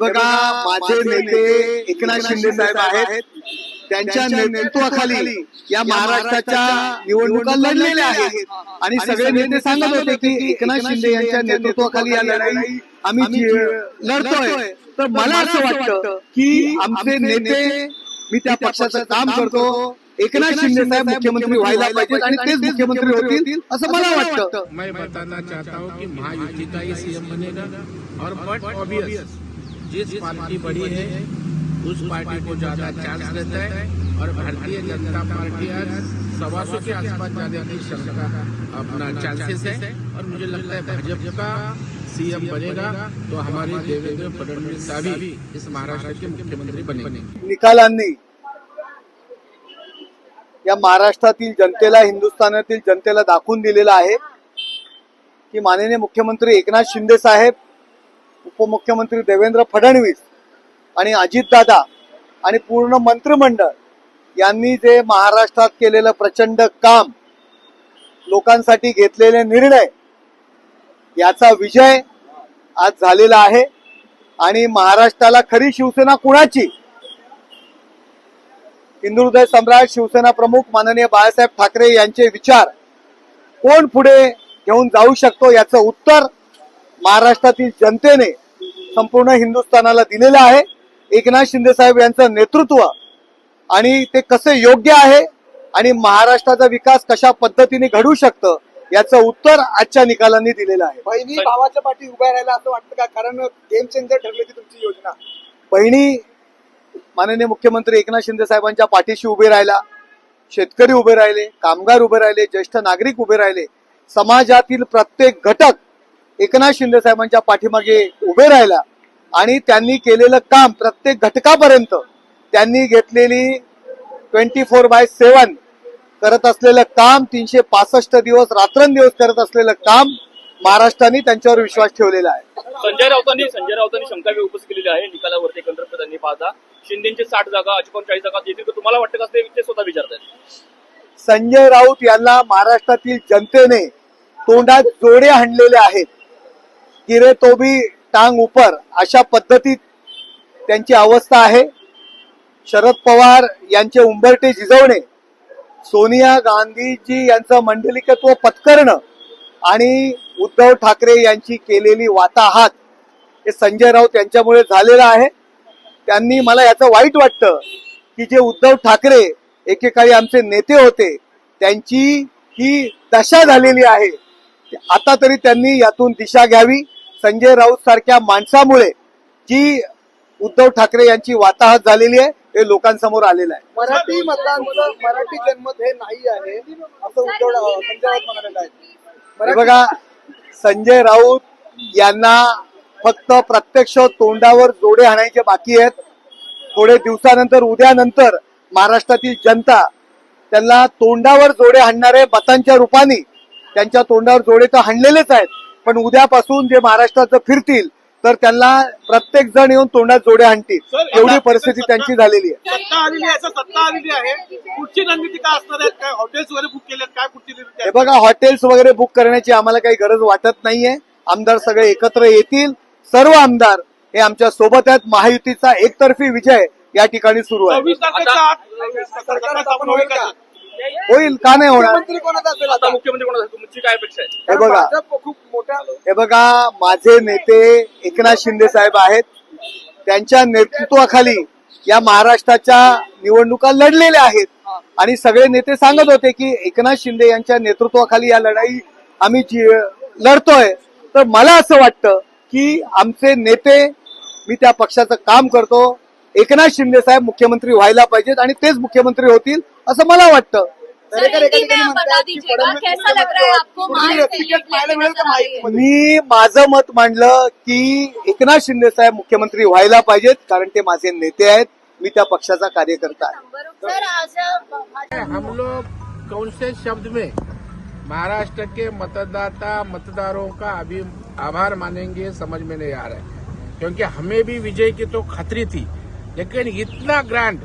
बघा माझे नेते एकनाथ शिंदे साहेब आहेत. त्यांच्या नेतृत्वाखाली या महाराष्ट्राच्या निवडणुका लढलेल्या आहेत. आणि सगळे नेते सांगत होते की एकनाथ शिंदे यांच्या नेतृत्वाखाली या लढाई आम्ही लढतोय. तर मला असं वाटतं की आमचे नेते मी त्या पक्षाचं काम करतो. एकनाथ शिंदे साहेब मुख्यमंत्री व्हायला पाहिजेत आणि तेच मुख्यमंत्री होतील असं मला वाटतं. मैं बताना चाहता हूँ कि महायुति का ही सीएम बनेगा और बट ऑब्वियस जिस पार्टी बड़ी है उस पार्टी को ज़्यादा चांस रहता है और भारतीय जनता पार्टी आज सवा सौ के आसपास जाने की शंका अपना चांसेस है और मुझे लगता है भाजपा का सीएम बनेगा तो हमारे देवेंद्र फडणवीस का भी इस महाराष्ट्र के मुख्यमंत्री बनेंगे। निकालांनी या महाराष्ट्रातील जनतेला हिंदुस्थानातील जनतेला दाखवून दिलेलं आहे की माननीय मुख्यमंत्री एकनाथ शिंदे साहेब उपमुख्यमंत्री देवेंद्र फडणवीस आणि अजितदादा आणि पूर्ण मंत्रिमंडळ यांनी जे महाराष्ट्रात केलेलं प्रचंड काम लोकांसाठी घेतलेले निर्णय याचा विजय आज झालेला आहे आणि महाराष्ट्राला खरी शिवसेना कुणाची? हिंदू सम्राट शिवसेना प्रमुख माननीय बाळासाहेब ठाकरे यांचे विचार कोण पुढे घेऊन जाऊ शकतो याचं उत्तर महाराष्ट्रातील जनतेने संपूर्ण हिंदुस्थानाला दिलेलं आहे. एकनाथ शिंदे साहेब यांचं नेतृत्व आणि ते कसे योग्य आहे आणि महाराष्ट्राचा विकास कशा पद्धतीने घडू शकतं याचं उत्तर आजच्या निकालांनी दिलेलं आहे. बहिणी भावाच्या पाठी उभ्या राहायला असं वाटतं का? कारण गेम चेंजर ठरली ती तुमची योजना. बहिणी माननीय मुख्यमंत्री एकनाथ शिंदे साहेबांच्या पाठीशी उभे राहिला शेतकरी उभे राहिले कामगार उभे राहिले ज्येष्ठ नागरिक उभे राहिले. समाजातील प्रत्येक घटक एकनाथ शिंदे साहेबांच्या पाठीमागे उभे राहिला आणि त्यांनी केलेलं काम प्रत्येक घटकापर्यंत त्यांनी घेतलेली ट्वेंटी फोर बाय सेवन करत असलेलं काम तीनशे पासष्ट दिवस रात्रंदिवस करत असलेलं काम महाराष्ट्राने त्यांच्यावर विश्वास ठेवलेला आहे. संजय राऊतांनी संजय राऊतांनी शंका व्यक्त केलेली आहे. निकालावरती एकंदर त्यांनी पाहता. शिंदेचे साठ जागा चाळीस जागा येतील तुम्हाला वाटतं का ते ते स्वतः विचारतात संजय राऊत यांना महाराष्ट्रातील जनतेने तोंडात जोडे हाणलेले आहेत. किरे तो भी टांग उपर अशा पद्धतीत त्यांची अवस्था आहे. शरद पवार यांचे उंबरटे झिजवणे सोनिया गांधीजी यांचं मंडलिकत्व पत्करणं आणि उद्धव ठाकरे यांची केलेली वाताहात हे संजय राऊत यांच्यामुळे झालेलं आहे. त्यांनी मला याचं वाईट वाटतं की जे उद्धव ठाकरे एकेकाळी आमचे नेते होते त्यांची ही दशा झालेली आहे. आता तरी त्यांनी यातून दिशा घ्यावी. संजय राऊत सारख्या माणसामुळे जी उद्धव ठाकरे यांची वाताहत झालेली आहे हे लोकांसमोर आलेलं आहे. मराठी मतदारांचं मराठी जन्मत हे नाही आहे असं उद्धव संजय राऊत म्हणालेलं आहे बघा संजय राऊत यांना फक्त प्रत्यक्ष तोंडावर जोडे हाणायचे बाकी आहेत. थोडे दिवसानंतर उद्यानंतर महाराष्ट्रातील जनता त्यांना तोंडावर जोडे हाणणारे मतांच्या रूपाने त्यांच्या तोंडावर जोडे तर हाणलेलेच आहेत. पण उद्यापासून जे महाराष्ट्राचं फिरतील तर त्यांना प्रत्येक जण येऊन तोंडात जोडे हाणतील एवढी परिस्थिती त्यांची झालेली आहे. सत्ता आलेली आहे सत्ता आलेली आहे. पुढची रणनीती काय असणार आहे काय हॉटेल्स वगैरे बुक केले काय पुढची हे? बघा हॉटेल्स वगैरे बुक करण्याची आम्हाला काही गरज वाटत नाहीये. आमदार सगळे एकत्र येतील. सर्व आमदार हे आमच्यासोबत आहेत. महायुतीचा एकतर्फी विजय या ठिकाणी सुरू आहे. होईल का नाही होणार? मुख्यमंत्री कोणाचा असेल आता? आता मुख्यमंत्री कोणाचा तुमची काय अपेक्षा आहे? हे बघा. भाजप खूप मोठ्या हे बघा माझे नेते एकनाथ शिंदे साहेब आहेत. त्यांच्या नेतृत्वाखाली या महाराष्ट्राच्या निवडणुका लढलेल्या आहेत. आणि सगळे नेते सांगत होते की एकनाथ शिंदे यांच्या नेतृत्वाखाली या लढाई आम्ही जी- लढतोय. तर मला असं वाटतं की आमचे नेते मी त्या पक्षाचं काम करतो. एकनाथ शिंदे साहेब मुख्यमंत्री व्हायला पाहिजेत आणि तेच मुख्यमंत्री होतील असं मला वाटतं. में है माझं मत मांडलं की एकनाथ शिंदे साहेब मुख्यमंत्री व्हायला पाहिजेत कारण ते माझे नेते आहेत. मी त्या पक्षाचा कार्यकर्ता आहे. सर आज हम लोग कौन से शब्द में महाराष्ट्र के मतदाता मतदारों का अभी आभार मानेंगे समझ में नहीं आ रहा है। क्योंकि हमें भी विजय की तो खतरी थी। लेकिन इतना ग्रैंड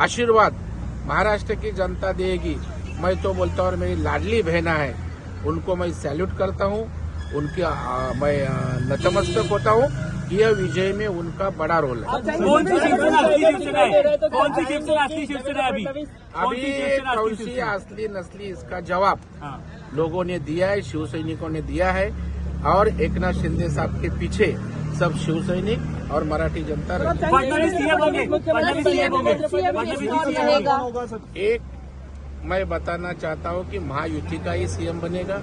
आशीर्वाद महाराष्ट्र की जनता देगी। मैं तो बोलता हूँ मेरी लाडली बहना है उनको मैं सैल्यूट करता हूँ उनके आ, मैं नतमस्तक होता हूँ यह विजय में उनका बड़ा रोल है। कौन सी शिवसेना है? अभी? कौन सी असली नस्ली इसका जवाब हाँ। लोगों ने दिया है शिव सैनिकों ने दिया है और एकनाथ शिंदे साहब के पीछे सब शिव सैनिक और मराठी जनता होंगे एक मैं बताना चाहता हूँ कि महायुति का ही सीएम बनेगा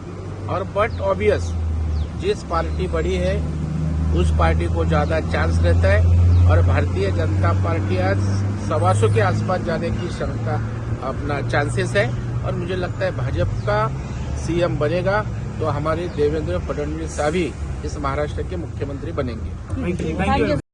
और बट ऑब्वियस जिस पार्टी बड़ी है उस पार्टी को ज़्यादा चांस रहता है और भारतीय जनता पार्टी आज सवा सौ के आसपास जाने की क्षमता अपना चांसेस है और मुझे लगता है भाजपा का सीएम बनेगा तो हमारे देवेंद्र फडणवीस साहब इस महाराष्ट्र के मुख्यमंत्री बनेंगे। Thank you